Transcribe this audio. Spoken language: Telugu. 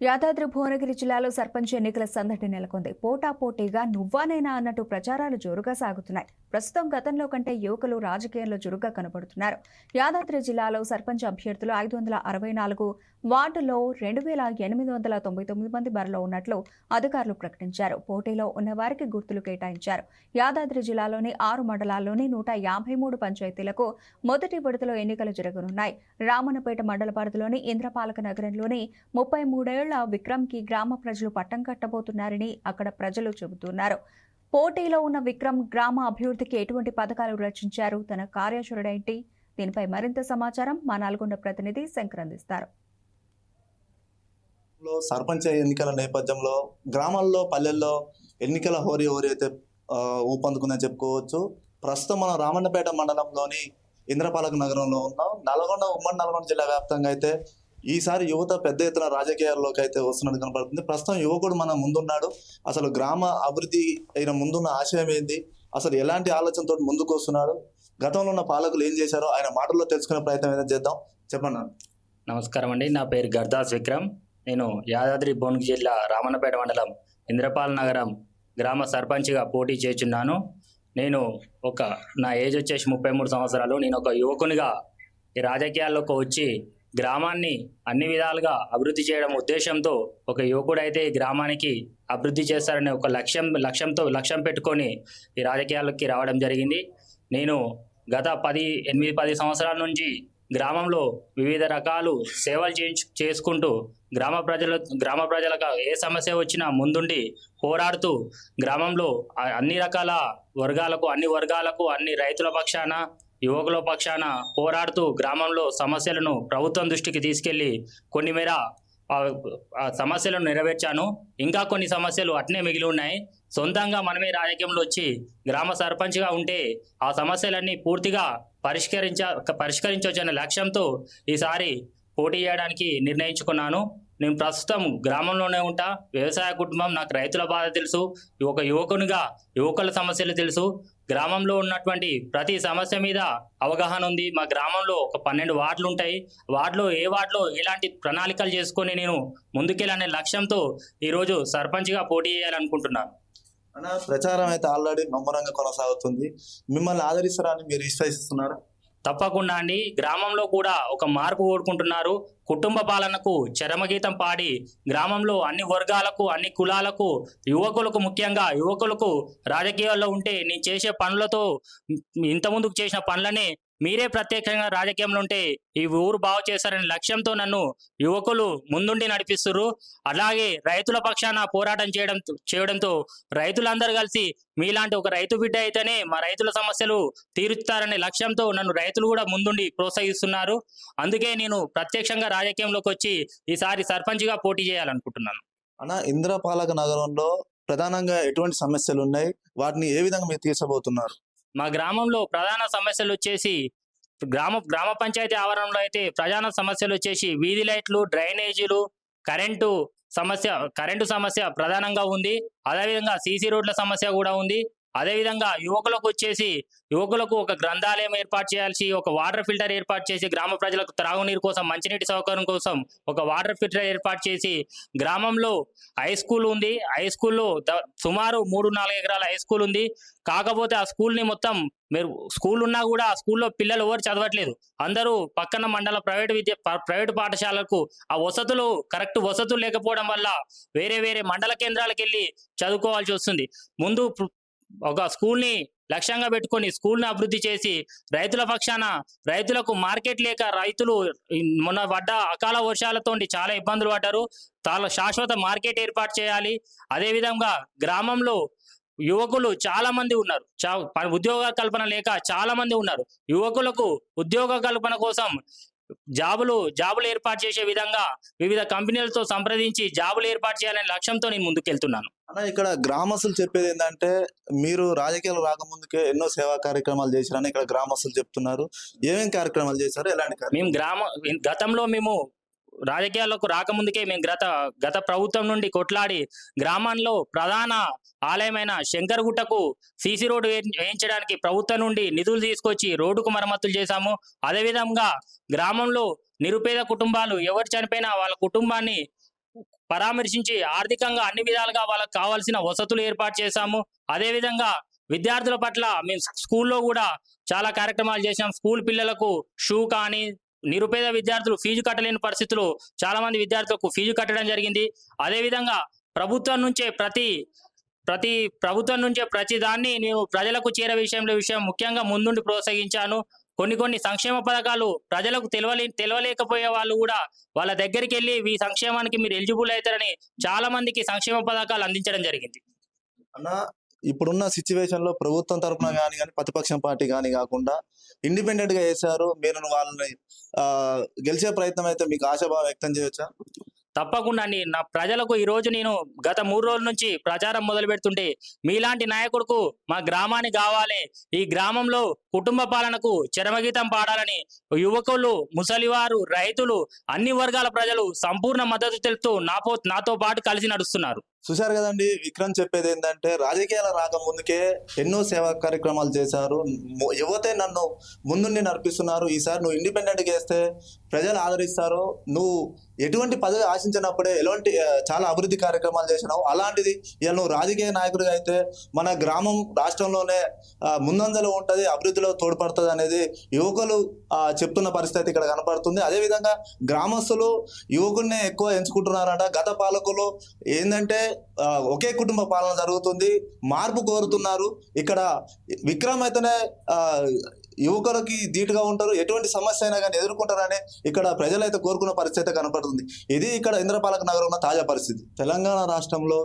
యాదాద్రి భువనగిరి జిల్లాలో సర్పంచ్ ఎన్నికల సందడి నెలకొంది. పోటాపోటీగా నువ్వానైనా అన్నట్టు ప్రచారాలు జోరుగా సాగుతున్నాయి. ప్రస్తుతం గతంలో కంటే యువకులు రాజకీయాల్లో చురుగ్గా కనబడుతున్నారు. యాదాద్రి జిల్లాలో సర్పంచ్ అభ్యర్థులు ఐదు వందల అరవై నాలుగు వార్డులో రెండు వేల ఎనిమిది వందల తొంభై తొమ్మిది మంది బరిలో ఉన్నట్లు అధికారులు ప్రకటించారు. పోటీలో ఉన్న వారికి గుర్తులు కేటాయించారు. యాదాద్రి జిల్లాలోని ఆరు మండలాల్లోని నూట యాభై మూడు పంచాయతీలకు మొదటి విడతలో ఎన్నికలు జరగనున్నాయి. రామన్నపేట మండల పరిధిలోని ఇంద్రపాలక నగరంలోని ముప్పై మూడేళ్ళ విక్రమ్కి గ్రామ ప్రజలు పట్టం కట్టబోతున్నారని అక్కడ ప్రజలు చెబుతున్నారు. పోటీలో ఉన్న విక్రమ్ గ్రామ అభివృద్ధికి ఎటువంటి పథకాలు రచించారు? తన కార్యాచరణ ఏంటి? దీనిపై మరింత సమాచారం మా నల్గొండ ప్రతినిధి శంకర్ అందిస్తారు. సర్పంచ్ ఎన్నికల నేపథ్యంలో గ్రామాల్లో పల్లెల్లో ఎన్నికల హోరీ హోరీ అయితే ఊపందుకుందని చెప్పుకోవచ్చు. ప్రస్తుతం మనం రామన్నపేట మండలంలోని ఇంద్రపాలక నగరంలో ఉన్నాం నల్గొండ ఉమ్మడి నల్గొండ జిల్లా వ్యాప్తంగా అయితే ఈసారి యువత పెద్ద ఎత్తున రాజకీయాల్లోకి అయితే వస్తున్నట్టు కనపడుతుంది. ప్రస్తుతం యువకుడు మన ముందున్నాడు. అసలు గ్రామ అభివృద్ధి అయిన ముందున్న ఆశయం ఏంది? అసలు ఎలాంటి ఆలోచనతో ముందుకు వస్తున్నాడు? గతంలో ఉన్న పాలకులు ఏం చేశారో ఆయన మాటల్లో తెలుసుకునే ప్రయత్నం ఏదైనా చేద్దాం. చెప్పండి నమస్కారం అండి. నా పేరు గర్దాస్ విక్రమ్. నేను యాదాద్రి భువనగిరి జిల్లా రామన్నపేట మండలం ఇంద్రపాల్ నగరం గ్రామ సర్పంచ్గా పోటీ చేస్తున్నాను. నేను ఒక నా ఏజ్ వచ్చేసి ముప్పై మూడు సంవత్సరాలు. నేను ఒక యువకునిగా ఈ రాజకీయాల్లోకి వచ్చి గ్రామాన్ని అన్ని విధాలుగా అభివృద్ధి చేయడం ఉద్దేశంతో ఒక యువకుడైతే ఈ గ్రామానికి అభివృద్ధి చేస్తారనే ఒక లక్ష్యం లక్ష్యంతో లక్ష్యం పెట్టుకొని ఈ రాజకీయాల్లోకి రావడం జరిగింది. నేను గత పది ఎనిమిది పది సంవత్సరాల నుంచి గ్రామంలో వివిధ రకాలు సేవలు చేయించు చేసుకుంటూ గ్రామ ప్రజల గ్రామ ప్రజలకు ఏ సమస్య వచ్చినా ముందుండి పోరాడుతూ గ్రామంలో అన్ని రకాల వర్గాలకు అన్ని వర్గాలకు అన్ని రైతుల పక్షాన యువకుల పక్షాన పోరాడుతూ గ్రామంలో సమస్యలను ప్రభుత్వం దృష్టికి తీసుకెళ్ళి కొన్ని మేర ఆ సమస్యలను నెరవేర్చాను. ఇంకా కొన్ని సమస్యలు అట్నే మిగిలి ఉన్నాయి. సొంతంగా మనమే రాజకీయంలో వచ్చి గ్రామ సర్పంచ్గా ఉంటే ఆ సమస్యలన్నీ పూర్తిగా పరిష్కరించ పరిష్కరించవచ్చనే లక్ష్యంతో ఈసారి పోటీ చేయడానికి నిర్ణయించుకున్నాను. నేను ప్రస్తుతం గ్రామంలోనే ఉంటా. వ్యవసాయ కుటుంబం నాకు రైతుల బాధ తెలుసు. ఒక యువకునిగా యువకుల సమస్యలు తెలుసు. గ్రామంలో ఉన్నటువంటి ప్రతి సమస్య మీద అవగాహన ఉంది. మా గ్రామంలో ఒక పన్నెండు వార్డులు ఉంటాయి. వార్డులో ఏ వార్డులో ఎలాంటి ప్రణాళికలు చేసుకొని నేను ముందుకెళ్ళనే లక్ష్యంతో ఈరోజు సర్పంచ్గా పోటీ చేయాలనుకుంటున్నాను. ప్రచారం అయితే ఆల్రెడీ ముమ్మరంగా కొనసాగుతుంది. మిమ్మల్ని ఆదరిస్తారని మీరు విశ్వసిస్తున్నారు? తప్పకుండా అండి. గ్రామంలో కూడా ఒక మార్పు కోరుకుంటున్నారు. కుటుంబ పాలనకు చరమగీతం పాడి గ్రామంలో అన్ని వర్గాలకు అన్ని కులాలకు యువకులకు ముఖ్యంగా యువకులకు రాజకీయాల్లో ఉంటే నేను చేసే పనులతో ఇంత ముందుకు చేసిన పనులనే మీరే ప్రత్యేకంగా రాజకీయంలో ఉంటే ఈ ఊరు బాగు చేశారనే లక్ష్యంతో నన్ను యువకులు ముందుండి నడిపిస్తున్నారు అలాగే రైతుల పక్షాన పోరాటం చేయడం చేయడంతో రైతులందరూ కలిసి మీలాంటి ఒక రైతు బిడ్డ అయితేనే మా రైతుల సమస్యలు తీరుస్తారనే లక్ష్యంతో నన్ను రైతులు కూడా ముందుండి ప్రోత్సహిస్తున్నారు. అందుకే నేను ప్రత్యక్షంగా రాజకీయంలోకి వచ్చి ఈసారి సర్పంచ్గా పోటీ చేయాలనుకుంటున్నాను. అన్న ఇంద్రపాలక నగరంలో ప్రధానంగా ఎటువంటి సమస్యలు ఉన్నాయి? వాటిని ఏ విధంగా మీరు తీర్చబోతున్నారు? మా గ్రామంలో ప్రధాన సమస్యలు వచ్చేసి గ్రామ గ్రామ పంచాయతీ ఆవరణలో అయితే ప్రధాన సమస్యలు వచ్చేసి వీధి లైట్లు డ్రైనేజీలు కరెంటు సమస్య కరెంటు సమస్య ప్రధానంగా ఉంది. అదేవిధంగా సీసీ రోడ్ల సమస్య కూడా ఉంది. అదేవిధంగా యువకులకు వచ్చేసి యువకులకు ఒక గ్రంథాలయం ఏర్పాటు చేయాల్సి ఒక వాటర్ ఫిల్టర్ ఏర్పాటు చేసి గ్రామ ప్రజలకు త్రాగునీరు కోసం మంచినీటి సౌకర్యం కోసం ఒక వాటర్ ఫిల్టర్ ఏర్పాటు చేసి గ్రామంలో హై స్కూల్ ఉంది. హై స్కూల్లో ద- సుమారు మూడు నాలుగు ఎకరాల హై స్కూల్ ఉంది. కాకపోతే ఆ స్కూల్ని మొత్తం మీరు స్కూల్ ఉన్నా కూడా ఆ స్కూల్లో పిల్లలు ఎవరు చదవట్లేదు. అందరూ పక్కన మండల ప్రైవేట్ విద్య ప్రైవేట్ పాఠశాలకు ఆ వసతులు కరెక్ట్ వసతులు లేకపోవడం వల్ల వేరే వేరే మండల కేంద్రాలకు వెళ్ళి చదువుకోవాల్సి వస్తుంది. ముందు ఒక స్కూల్ని లక్ష్యంగా పెట్టుకొని స్కూల్ని అభివృద్ధి చేసి రైతుల పక్షాన రైతులకు మార్కెట్ లేక రైతులు మొన్న పడ్డ అకాల వర్షాలతో చాలా ఇబ్బందులు పడ్డారు. చాలా శాశ్వత మార్కెట్ ఏర్పాటు చేయాలి. అదేవిధంగా గ్రామంలో యువకులు చాలా మంది ఉన్నారు. చా ఉద్యోగ కల్పన లేక చాలా మంది ఉన్నారు. యువకులకు ఉద్యోగ కల్పన కోసం జాబులు జాబులు ఏర్పాటు చేసే విధంగా వివిధ కంపెనీలతో సంప్రదించి జాబులు ఏర్పాటు చేయాలనే లక్ష్యంతో నేను ముందుకెళ్తున్నాను. అన్న ఇక్కడ గ్రామస్తులు చెప్పేది ఏంటంటే మీరు రాజకీయాలు రాకముందుకే ఎన్నో సేవా కార్యక్రమాలు చేశారని ఇక్కడ గ్రామస్తులు చెప్తున్నారు. ఏమేం కార్యక్రమాలు చేశారు? ఎలాంటి? మేము గ్రామ గతంలో మేము రాజకీయాల్లోకి రాకముందుకే మేము గత గత ప్రభుత్వం నుండి కొట్లాడి గ్రామంలో ప్రధాన ఆలయమైన శంకరగుట్టకు సీసీ రోడ్డు వేయించడానికి ప్రభుత్వం నుండి నిధులు తీసుకొచ్చి రోడ్డుకు మరమ్మతులు చేశాము. అదేవిధంగా గ్రామంలో నిరుపేద కుటుంబాలు ఎవరు చనిపోయినా వాళ్ళ కుటుంబాన్ని పరామర్శించి ఆర్థికంగా అన్ని విధాలుగా వాళ్ళకు కావాల్సిన వసతులు ఏర్పాటు చేశాము. అదేవిధంగా విద్యార్థుల పట్ల మేము స్కూల్లో కూడా చాలా కార్యక్రమాలు చేశాం. స్కూల్ పిల్లలకు షూ కానీ నిరుపేద విద్యార్థులు ఫీజు కట్టలేని పరిస్థితులు చాలా మంది విద్యార్థులకు ఫీజు కట్టడం జరిగింది. అదేవిధంగా ప్రభుత్వం నుంచే ప్రతి ప్రతి ప్రభుత్వం నుంచే ప్రతి దాన్ని నేను ప్రజలకు చేరే విషయంలో విషయం ముఖ్యంగా ముందుండి ప్రోత్సహించాను. కొన్ని కొన్ని సంక్షేమ పథకాలు ప్రజలకు తెలవలే తెలవలేకపోయే వాళ్ళు కూడా వాళ్ళ దగ్గరికి వెళ్ళి ఈ సంక్షేమానికి మీరు ఎలిజిబుల్ అవుతారని చాలా మందికి సంక్షేమ పథకాలు అందించడం జరిగింది. అన్న ఇప్పుడున్న సిచ్యువేషన్లో ప్రభుత్వం తరపున కానీ కానీ ప్రతిపక్షం పార్టీ కానీ కాకుండా ఇండిపెండెంట్గా చేశారు. మీరు వాళ్ళని గెలిచే ప్రయత్నం అయితే మీకు ఆశాభావం వ్యక్తం చేయొచ్చా? తప్పకుండా అండి. నా ప్రజలకు ఈ రోజు నేను గత మూడు రోజుల నుంచి ప్రచారం మొదలు పెడుతుంటే మీలాంటి నాయకుడుకు మా గ్రామానికి కావాలి. ఈ గ్రామంలో కుటుంబ పాలనకు చరమగీతం పాడాలని యువకులు ముసలివారు రైతులు అన్ని వర్గాల ప్రజలు సంపూర్ణ మద్దతు తెలుపుతూ నాపో నాతో పాటు కలిసి నడుస్తున్నారు. చూశారు కదండి విక్రమ్ చెప్పేది ఏంటంటే రాజకీయాల రాకముందుకే ఎన్నో సేవా కార్యక్రమాలు చేశారు. యువతే నన్ను ముందుండి నడిపిస్తున్నారు. ఈసారి నువ్వు ఇండిపెండెంట్ చేస్తే వేస్తే ప్రజలు ఆదరిస్తారు నువ్వు ఎటువంటి పదవి ఆశించినప్పుడే ఎలాంటి చాలా అభివృద్ధి కార్యక్రమాలు చేసినావు అలాంటిది ఇలా నువ్వు రాజకీయ నాయకుడిగా అయితే మన గ్రామం రాష్ట్రంలోనే ముందంజలో ఉంటుంది అభివృద్ధిలో తోడ్పడుతుంది అనేది యువకులు చెప్తున్న పరిస్థితి ఇక్కడ కనపడుతుంది. అదేవిధంగా గ్రామస్తులు యువకుడినే ఎక్కువ ఎంచుకుంటున్నారంట. గత పాలకులు ఏంటంటే ఒకే కుటుంబ పాలన జరుగుతుంది. మార్పు కోరుతున్నారు. ఇక్కడ విక్రమ్ అయితేనే ఆ, యువకులకి ధీటుగా ఉంటారు. ఎటువంటి సమస్య అయినా కానీ ఎదుర్కొంటారని ఇక్కడ ప్రజలైతే కోరుకున్న పరిస్థితి అయితే కనపడుతుంది. ఇది ఇక్కడ ఇంద్రపాలక నగరంలో తాజా పరిస్థితి. తెలంగాణ రాష్ట్రంలో